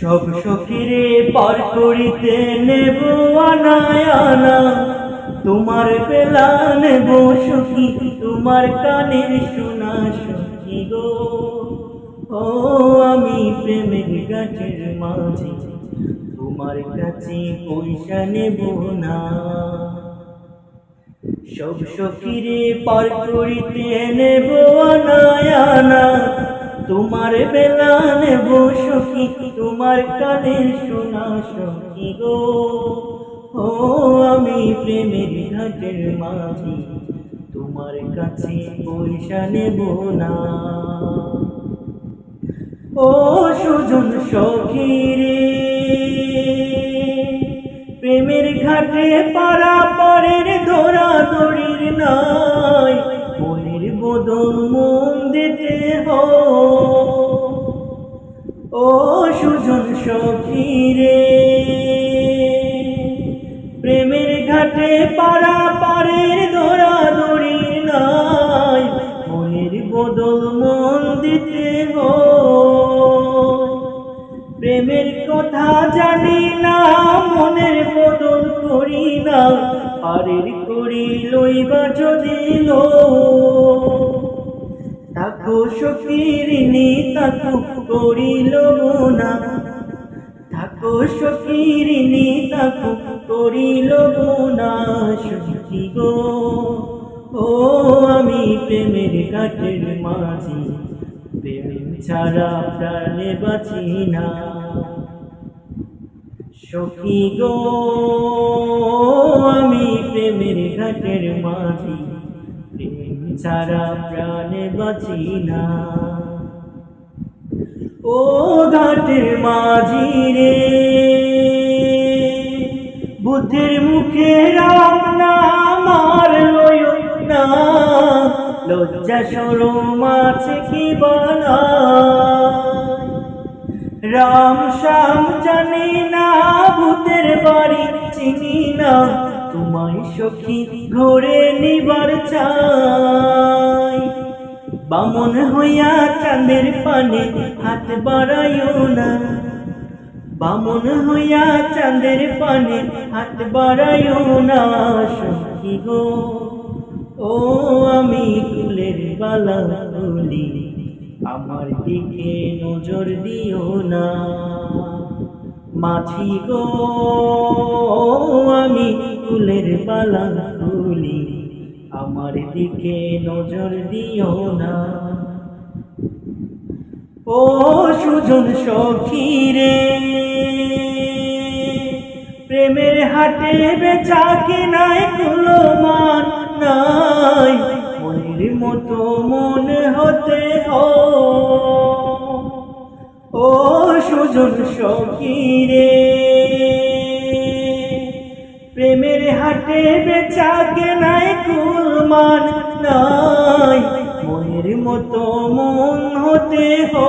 সব সখিরে পার করিতে নেব আনায় আনা তোমার বেলা নেব সখী, তোমার কানের শোনা সখী গো। ও, আমি প্রেমের গাছের মাঝে, তোমার কাছে পয়সা নেব না। সব সখিরে পার করিতে নেব আনায় আনা তোমার বেলা নেব সখী, তোমার কানে শোনা সখী গো। ও, আমি প্রেমের ঘাটের মাঝি, তোমার কাছে পয়সা নেব না। ও, সুজন সখীরে প্রেমের ঘাটে পারা পরের ধরা বদল মন দিতে হো। প্রেমের কথা জানি না, মনের বদল করি না। পারের করি লইবা যদি লো তাকো সকিরিনি তাকো করিল না তাকো সকিরিনি তাকো করিল না সখী গো। ও প্রেমের কাঠের মাঝি। প্রেম ছাড়া প্রাণে বাঁচি না। সখী গো, আমি প্রেমের ঘাটের মাঝি। প্রেম ছাড়া প্রাণে বাঁচি না। ও ঘাটের মাঝি রে, বুদ্ধের মুখে রাম লজ্জা সরম আছে কি বলা রাম শ্যাম জানি না ভূতের বাড়ি, চিনি না তোমায় সখী ঘরে নিবার চাই। বামন হইয়া চাঁদের পানে হাত বাড়াইও না। বামন হইয়া চাঁদের পানে হাত বাড়াইও না সখী গো। ও আমি কুলের বালা তুলি আমার দিকে নজর দিও না। মাছি গো, আমি কুলের বালা তুলি আমার দিকে নজর দিও না। ও সুজন সখী রে, প্রেমের হাটে বেচা কিনাই তুলো মান নাই, মনের মতো মন হতে ও সুজন সখী রে, প্রেমের হাটে বেচা কেনাই কুলমান নাই, মনের মতো মন হতে হো।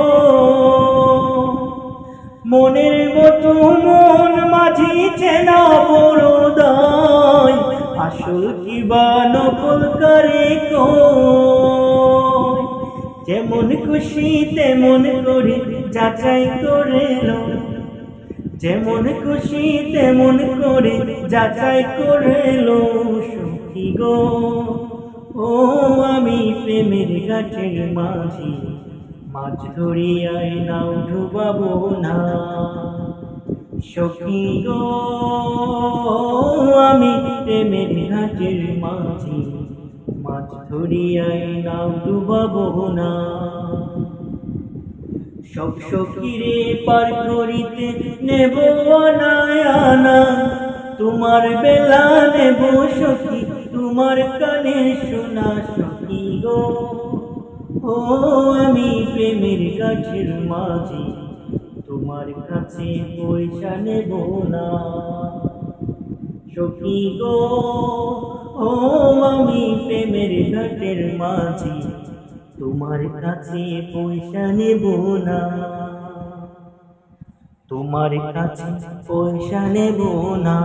মনের মতো মন মাঝি চেনা বড় আসল নকল করে যেমন খুশি, তেমন করে, যাচাই করে যেমন খুশি, তেমন করে, যাচাই করে লো। সখী গো, ও আমি প্রেমের গাছের মাঝি। মাছ ধরিয়ায় নাও ডুবাবো না। গো আমি প্রেমের মাঝি, মাছ ধরিয়ায় নাও না সব পার করিতে নেব তোমার বেলা নেব সখী, তোমার কানে শোনা সখী গো ও আমি প্রেমের গাছের মাঝি তোমার কাছে পয়সা নেব না। সখী গো, ও আমি প্রেমের ঘাটের মাঝি তোমার কাছে পয়সা নেব না। তোমার কাছে পয়সা নেব না।